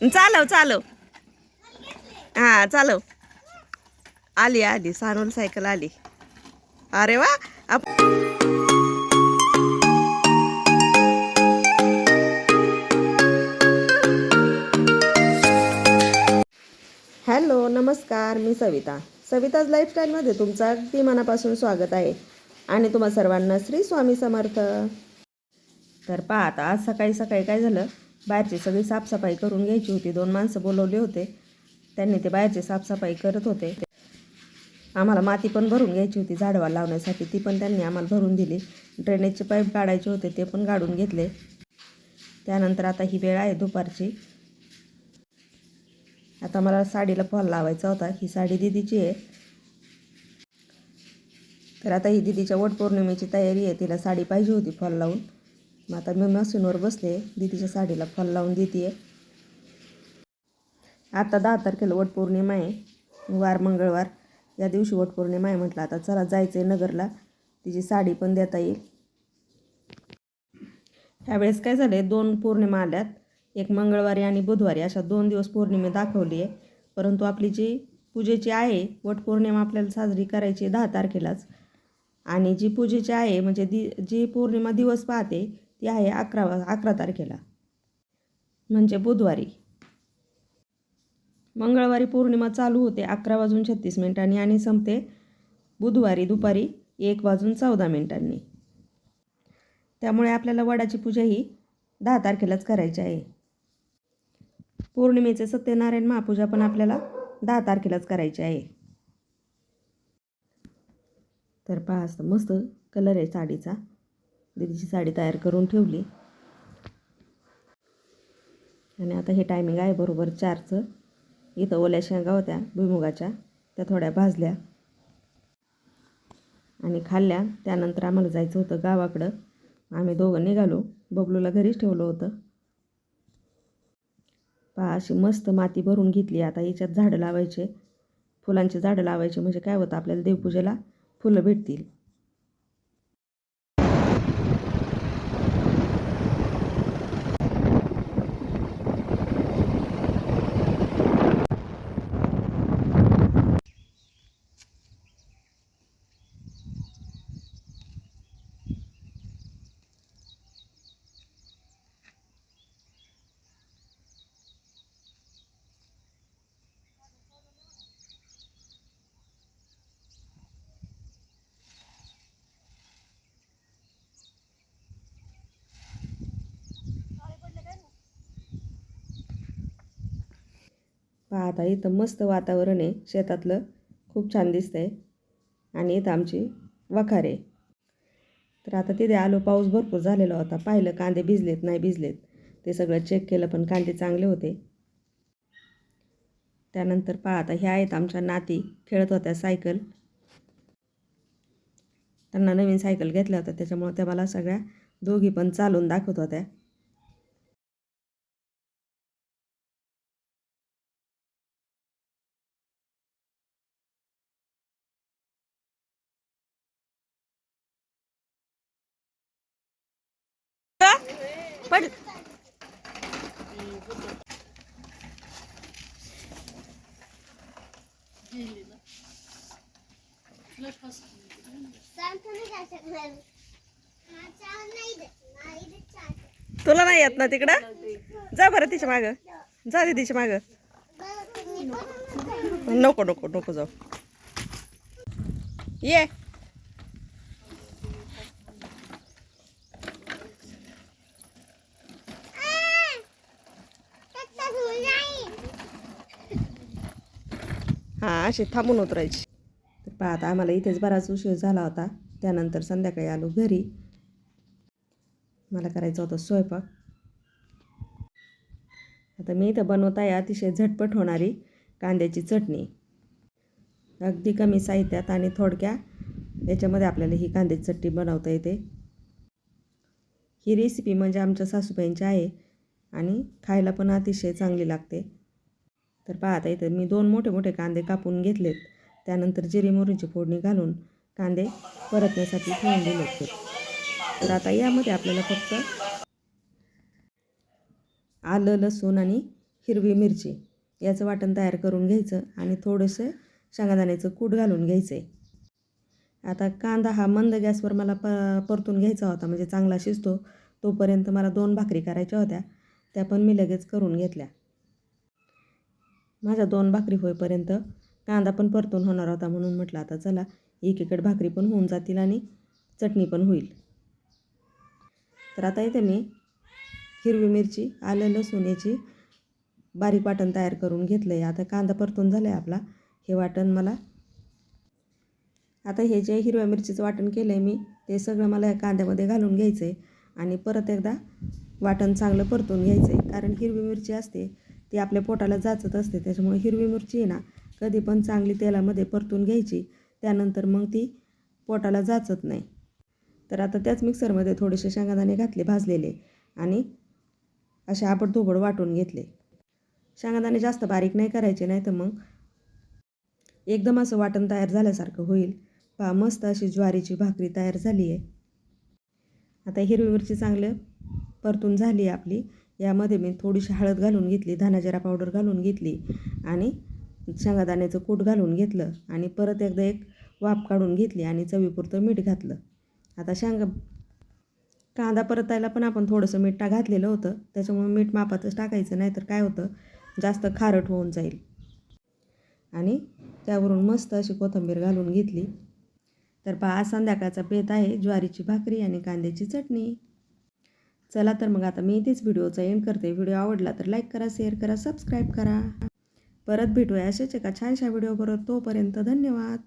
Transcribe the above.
चालव चालव. हां चालव. आली आली. सानूल सायकल आली. अरे वा. आप हॅलो नमस्कार. मी सविता. सविताज लाईफस्टाईलमध्ये तुमचं अगदी मनापासून स्वागत आहे. आणि तुम्हा सर्वांना श्री स्वामी समर्थ. तर पहा आता आज सकाळी सकाळी काय झालं? बाहेरची सगळी साफसफाई करून घ्यायची होती. दोन माणसं बोलवले होते. त्यांनी ते बाहेरची साफसफाई करत होते. आम्हाला माती पण भरून घ्यायची होती झाडवा लावण्यासाठी. ती पण त्यांनी आम्हाला भरून दिली. ड्रेनेजचे पाईप काढायचे होते ते पण काढून घेतले. त्यानंतर आता ही वेळ आहे दुपारची. आता मला साडीला फॉल लावायचा होता. ही साडी दिदीची आहे. तर आता ही दिदीच्या वटपौर्णिमेची तयारी आहे. तिला साडी पाहिजे होती फॉल लावून. मग आता मी मशीनवर बसले दिदीच्या साडीला फॉल लावून देते आता दहा तारखेला वटपौर्णिमा आहे. वार मंगळवार. या दिवशी वटपौर्णिमा आहे म्हटलं आता चला जायचं आहे नगरला. तिची साडी पण देता येईल. ह्यावेळेस काय झाले दोन पौर्णिमा आल्यात. एक मंगळवारी आणि बुधवारी. अशा दोन दिवस पौर्णिमा दाखवली आहे परंतु आपली जी पूजेची आहे वटपौर्णिमा आपल्याला साजरी करायची आहे दहा तारखेलाच. आणि जी पूजेची आहे म्हणजे दि जी पौर्णिमा दिवस पाहते ती आहे अकरा अकरा तारखेला. म्हणजे बुधवारी. मंगळवारी पौर्णिमा चालू होते अकरा वाजून छत्तीस मिनिटांनी आणि संपते बुधवारी दुपारी एक वाजून चौदा मिनिटांनी. त्यामुळे आपल्याला वडाची पूजा ही दहा तारखेलाच करायची आहे. पौर्णिमेचे सत्यनारायण महापूजा पण आपल्याला दहा तारखेलाच करायची आहे. तर पहा असं मस्त कलर आहे साडीचा. दीदीची साडी तयार करून ठेवली. आणि आता हे टायमिंग आहे बरोबर चारचं. इथं ओल्या शेंगा होत्या भुईमुगाच्या. त्या थोड्या भाजल्या. आणि खाल्ल्या. त्यानंतर आम्हाला जायचं होतं गावाकडं. आम्ही दोघं निघालो. बबलूला घरीच ठेवलं होतं. पहा अशी मस्त माती भरून घेतली. आता याच्यात झाडं लावायचे. फुलांचे झाडं लावायचे. म्हणजे काय होतं? आपल्याला देवपूजेला फुलं भेटतील. पहा आता इथं मस्त वातावरण आहे. शेतातलं खूप छान दिसतंय. आणि इथं आमची वखार आहे. तर आता तिथे आलो पाऊस भरपूर झालेला होता. पाहिलं कांदे भिजलेत नाही भिजलेत. ते सगळं चेक केलं पण कांदे चांगले होते. त्यानंतर पहा आता ह्या आहेत आमच्या नाती. खेळत होत्या सायकल. त्यांना नवीन सायकल घेतल्या होत्या. त्याच्यामुळं त्या मला सगळ्या दोघी पण चालून दाखवत होत्या. पड. तुला नाही येत ना तिकडं? जा बरं तिच्या मागं. जा दे तिच्या मागं. नको नको नको जाऊ. ये. हां असे थांबून उतरायची. तर पहा आता आम्हाला इथेच बराच उशीर झाला होता. त्यानंतर संध्याकाळी आलो घरी. मला करायचं होतं स्वयंपाक. आता मी इथं बनवत आहे अतिशय झटपट होणारी कांद्याची चटणी. अगदी कमी साहित्यात आणि थोडक्या याच्यामध्ये आपल्याला ही कांद्याची चटणी बनवता येते. ही रेसिपी म्हणजे आमच्या सासूबाईंची आहे आणि खायला पण अतिशय चांगली लागते. तर पाहता इथं मी दोन मोठे मोठे कांदे कापून घेतलेत. त्यानंतर जिरी मोहरीची फोडणी घालून कांदे परतण्यासाठी ठेवून दिले होते. तर आता यामध्ये आपल्याला फक्त आलं लसूण आणि हिरवी मिरची याचं वाटण तयार करून घ्यायचं आणि थोडंसं शेंगादाण्याचं कूट घालून घ्यायचं आहे आता कांदा हा मंद गॅसवर मला प परतून घ्यायचा होता म्हणजे चांगला शिजतो तोपर्यंत मला दोन भाकरी करायच्या होत्या. त्या पण मी लगेच करून घेतल्या. माझ्या दोन भाकरी होईपर्यंत कांदा पण परतून होणार होता म्हणून म्हटलं आता चला एकीकडे भाकरी पण होऊन जातील आणि चटणी पण होईल. तर आता इथे मी हिरवी मिरची आलं लसूण याची बारीक वाटण तयार करून घेतलं आहे आता कांदा परतून झाला आहे आपला. हे वाटण मला आता हे जे हिरव्या मिरचीचं वाटण केलं आहे मी ते सगळं मला या कांद्यामध्ये घालून घ्यायचं आहे आणि परत एकदा वाटण चांगलं परतून घ्यायचं आहे कारण हिरवी मिरची असते ती आपल्या पोटाला जाचत असते. त्याच्यामुळे हिरवी मिरची आहे ना कधी पण चांगली तेलामध्ये परतून घ्यायची. त्यानंतर मग ती पोटाला जाचत नाही. तर आता त्याच मिक्सरमध्ये थोडेसे शेंगादाणे घातले भाजलेले आणि असे आपण वाटून घेतले. शेंगादाणे जास्त बारीक नाही करायचे नाही तर मग एकदम असं वाटण तयार झाल्यासारखं होईल. पहा मस्त अशी ज्वारीची भाकरी तयार झाली आहे. आता हिरवी मिरची चांगलं परतून झाली आहे आपली. यामध्ये मी थोडीशी हळद घालून घेतली धनाजिरा पावडर घालून घेतली आणि शेंगादाण्याचं कूट घालून घेतलं आणि परत एकदा एक वाफ काढून घेतली आणि चवीपुरतं मीठ घातलं. आता शेंगा कांदा परतायला पण आपण थोडंसं मीठ टा घातलेलं होतं. त्याच्यामुळे मीठ मापातच टाकायचं नाही तर काय होतं? जास्त खारट होऊन जाईल. आणि त्यावरून मस्त अशी कोथिंबीर घालून घेतली. तर पहा आज संध्याकाळचा बेत आहे ज्वारीची भाकरी आणि कांद्याची चटणी. चला तर मग आता मी इथेच व्हिडिओचा एंड करते. व्हिडिओ आवडला तर लाईक करा शेअर करा सबस्क्राईब करा. परत भेटूया असेच एका छानशा व्हिडिओ बरोबर. तोपर्यंत धन्यवाद.